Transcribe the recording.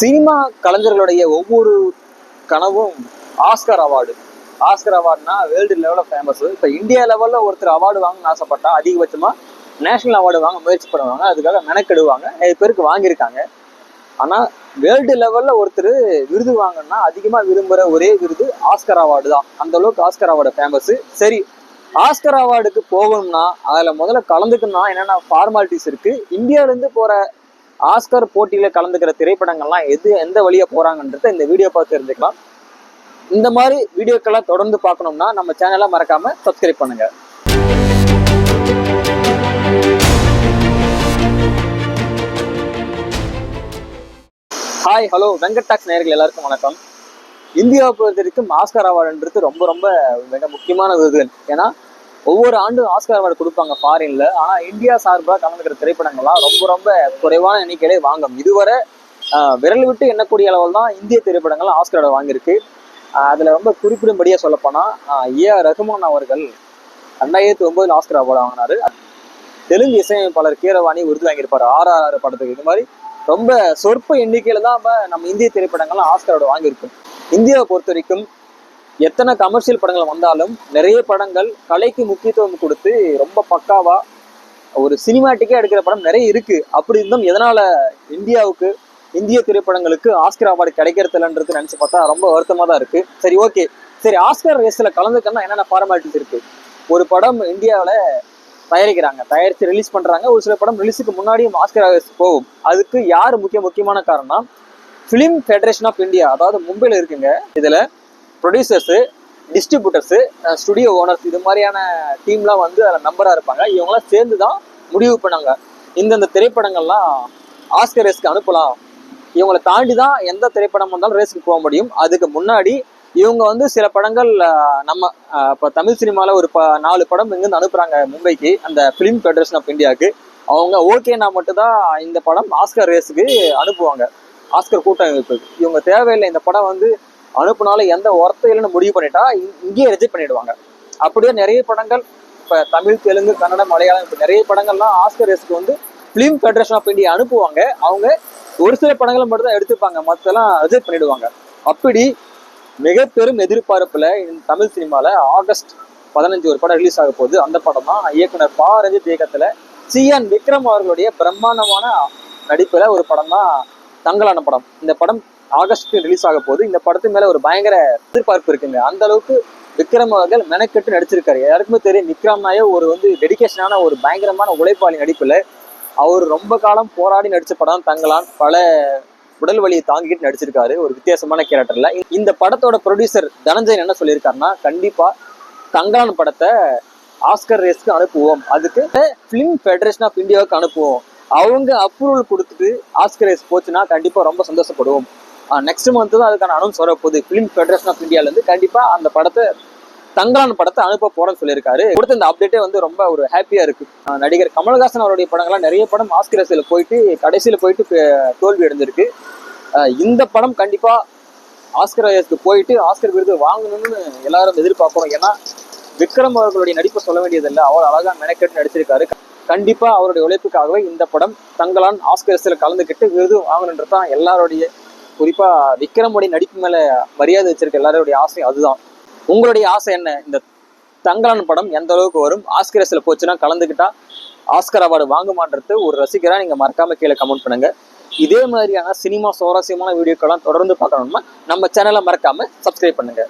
Cinema கலைஞர்களுடைய ஒவ்வொரு கனவும் ஆஸ்கர் அவார்டு ஆஸ்கர் அவார்டுனா வேர்ல்டு லெவலில் ஃபேமஸ் இப்போ இந்தியா லெவலில் ஒருத்தர் அவார்டு வாங்கணும்னு ஆசைப்பட்டா அதிகபட்சமாக நேஷனல் அவார்டு வாங்க முயற்சி பண்ணுவாங்க. அதுக்காக மெனக்கெடுவாங்க. நிறைய பேருக்கு வாங்கியிருக்காங்க. ஆனால் வேர்ல்டு லெவலில் ஒருத்தர் விருது வாங்கணும்னா அதிகமாக விரும்புகிற ஒரே விருது ஆஸ்கர் அவார்டு தான். அந்தளவுக்கு ஆஸ்கர் அவார்டு ஃபேமஸ்ஸு சரி ஆஸ்கர் அவார்டுக்கு போகணும்னா அதில் முதல்ல கலந்துக்கணும்னா என்னென்ன ஃபார்மாலிட்டிஸ் இருக்குது இந்தியாவிலேருந்து போகிற ஆஸ்கர் போட்டியில் கலந்துக்கிற திரைப்படங்கள்லாம் எது எந்த வழியா போறாங்கன்றத இந்த வீடியோ பார்த்து தெரிஞ்சுக்கலாம். இந்த மாதிரி வீடியோக்கெல்லாம் தொடர்ந்து பார்க்கணும்னா நம்ம சேனலை மறக்காம சப்ஸ்கிரைப் பண்ணுங்க. ஹாய் ஹலோ வெங்கட் டாக்ஸ் எல்லாருக்கும் வணக்கம். இந்தியாவை பொறுத்த வரைக்கும் ஆஸ்கர் அவார்டுன்றது ரொம்ப ரொம்ப மிக முக்கியமான விருது ஏன்னா ஒவ்வொரு ஆண்டும் ஆஸ்கர் அவார்டு கொடுப்பாங்க ஃபாரின்ல ஆனா இந்தியா சார்பாக கலந்துக்கிற திரைப்படங்கள்லாம் ரொம்ப ரொம்ப குறைவான எண்ணிக்கையிலே வாங்கும். இதுவரை விரல் விட்டு எண்ணக்கூடிய அளவில் தான் இந்திய திரைப்படங்கள் ஆஸ்கர் அவார்டு வாங்கியிருக்கு. அதில் அதுல ரொம்ப குறிப்பிடும்படியா சொல்லப்போனால் ஏ ஆர் ரகுமான் அவர்கள் ரெண்டாயிரத்தி ஒன்பதுல ஆஸ்கர் அவார்டு வாங்கினாரு. தெலுங்கு இசையமைப்பாளர் கீரவாணி விருது வாங்கியிருப்பார். ஆர் ஆர் ஆர் படத்துக்கு. இது மாதிரி ரொம்ப சொற்ப எண்ணிக்கையில தான் நம்ம நம்ம இந்திய திரைப்படங்கள்லாம் ஆஸ்கர் அவார்டு வாங்கியிருக்கும். இந்தியாவை பொறுத்த வரைக்கும் எத்தனை கமர்ஷியல் படங்கள் வந்தாலும் நிறைய படங்கள் கலைக்கு முக்கியத்துவம் கொடுத்து ரொம்ப பக்காவாக ஒரு சினிமாட்டிக்கே எடுக்கிற படம் நிறைய இருக்குது அப்படி இருந்தும் எதனால் இந்தியாவுக்கு இந்திய திரைப்படங்களுக்கு ஆஸ்கர் அவார்டு கிடைக்கிறதில்லன்றது நினச்சி பார்த்தா ரொம்ப வருத்தமாக தான் இருக்குது சரி ஓகே சரி ஆஸ்கர் ரேஸில் கலந்துக்கணும்னா என்னென்ன ஃபார்மாலிட்டிஸ் இருக்குது ஒரு படம் இந்தியாவில் தயாரிக்கிறாங்க. தயாரித்து ரிலீஸ் பண்ணுறாங்க ஒரு சில படம் ரிலீஸுக்கு முன்னாடியும் ஆஸ்கர் ரேஸ் போகும். அதுக்கு யார் முக்கிய முக்கியமான காரணம் ஃபிலிம் ஃபெடரேஷன் ஆஃப் இந்தியா அதாவது மும்பையில் இருக்குங்க. இதில் ப்ரொடியூசர்ஸு டிஸ்ட்ரிபியூட்டர்ஸு ஸ்டுடியோ ஓனர்ஸ் இது மாதிரியான டீம்லாம் வந்து அதில் மெம்பராக இருப்பாங்க. இவங்களாம் சேர்ந்து தான் முடிவு பண்ணாங்க. இந்தந்த திரைப்படங்கள்லாம் ஆஸ்கர் ரேஸ்க்கு அனுப்பலாம். இவங்களை தாண்டி தான் எந்த திரைப்படம் வந்தாலும் ரேஸ்க்கு போக முடியும். அதுக்கு முன்னாடி இவங்க வந்து சில படங்கள் நம்ம இப்போ தமிழ் சினிமாவில் ஒரு ப நாலு படம் இங்கேருந்து அனுப்புகிறாங்க மும்பைக்கு. அந்த ஃபிலிம் ஃபெடரேஷன் ஆஃப் இந்தியாவுக்கு அவங்க ஓகேனா மட்டும்தான் இந்த படம் ஆஸ்கர் ரேஸுக்கு அனுப்புவாங்க. ஆஸ்கர் கூட்டமைப்பு. இவங்க தேவையில்லை. இந்த படம் வந்து அனுப்புனாலும் எந்த ஒர்த்தம் இல்லைன்னு முடிவு பண்ணிட்டா இ- இங்கேயே ரிஜெக்ட் பண்ணிடுவாங்க. அப்படியே நிறைய படங்கள் இப்போ தமிழ் தெலுங்கு கன்னடம் மலையாளம் இப்போ நிறைய படங்கள்லாம் ஆஸ்கர் ரேஸ்க்கு வந்து ஃபிலிம் ஃபெடரேஷன் ஆஃப் இந்தியா அனுப்புவாங்க. அவங்க ஒரு சில படங்களை மட்டும் தான் எடுத்துப்பாங்க. மற்றெல்லாம் ரிஜெக்ட் பண்ணிடுவாங்க. அப்படி மிக பெரும் எதிர்பார்ப்பில் தமிழ் சினிமாவில் ஆகஸ்ட் பதினஞ்சு ஒரு படம் ரிலீஸ் ஆக போகுது. அந்த படம் தான் இயக்குனர் பா. ரஞ்சித் சி. சிஎன் விக்ரம் அவர்களுடைய பிரம்மாண்டமான நடிப்பில் ஒரு படம் தான் தங்கலான படம். இந்த படம் ஆகஸ்ட் ரிலீஸ் ஆக போகுது. இந்த படத்து மேல ஒரு பயங்கர எதிர்பார்ப்பு இருக்குங்க. அந்த அளவுக்கு விக்ரம் அவர்கள் மெனக்கெட்டு நடிச்சிருக்காரு. யாருக்குமே தெரியும் விக்ரம் நாயோ ஒரு வந்து டெடிகேஷனான ஒரு பயங்கரமான உழைப்பாளி நடிப்புல. அவர் ரொம்ப காலம் போராடி நடிச்ச படம் தங்கலான் பல உடல் வலியை தாங்கிட்டு நடிச்சிருக்காரு. ஒரு வித்தியாசமான கேரக்டர்ல இந்த படத்தோட ப்ரொடியூசர் தனஞ்சயன் என்ன சொல்லியிருக்காருன்னா கண்டிப்பா தங்கலான் படத்தை ஆஸ்கர் ரேஸ்க்கு அனுப்புவோம். அதுக்கு பிலிம் ஃபெடரேஷன் ஆஃப் இந்தியாவுக்கு அனுப்புவோம். அவங்க அப்ரூவல் கொடுத்துட்டு ஆஸ்கர் ரேஸ் போச்சுன்னா கண்டிப்பா ரொம்ப சந்தோஷப்படுவோம். நெக்ஸ்ட் மந்த் தான் அதுக்கான அனௌன்ஸ் வரப்போகுது ஃபிலிம் ஃபெடரேஷன் ஆஃப் இந்தியாவிலேருந்து கண்டிப்பாக அந்த படத்தை தங்கலான் படத்தை அனுப்ப போறேன்னு சொல்லியிருக்காரு. கொடுத்த இந்த அப்டேட்டே வந்து ரொம்ப ஒரு ஹாப்பியா இருக்கு. நடிகர் கமல்ஹாசன் அவருடைய படங்கள்லாம் நிறைய படம் ஆஸ்கர் போயிட்டு கடைசியில் போயிட்டு தோல்வி அடைஞ்சிருக்கு. இந்த படம் கண்டிப்பா ஆஸ்கர் ரேஸ்க்கு போயிட்டு ஆஸ்கர் விருது வாங்கணும்னு எல்லாரும் எதிர்பார்க்கிறோம். ஏன்னா விக்ரம் அவர்களுடைய நடிப்பை சொல்ல வேண்டியதில்லை. அவர் அழகா மெனக்கெட்டு நடிச்சிருக்காரு. கண்டிப்பா அவருடைய உழைப்புக்காகவே இந்த படம் தங்களான் ஆஸ்கர்ஸில் கலந்துக்கிட்டு விருது வாங்கணுன்றது தான் எல்லாருடைய குறிப்பா விக்ரமுடைய நடிப்பு மேல மரியாதை வச்சிருக்க எல்லாருடைய ஆசை அதுதான். உங்களுடைய ஆசை என்ன? இந்த தங்கலான் படம் எந்த அளவுக்கு வரும்? ஆஸ்கரஸ்ல போச்சுன்னா கலந்துக்கிட்டா ஆஸ்கர் அவார்டு வாங்குமான்றது ஒரு ரசிகரா நீங்க மறக்காம கீழே கமெண்ட் பண்ணுங்க. இதே மாதிரியான சினிமா சுவாரஸ்யமான வீடியோக்கெல்லாம் தொடர்ந்து பார்க்கணும்னா நம்ம சேனலை மறக்காம சப்ஸ்கிரைப் பண்ணுங்க.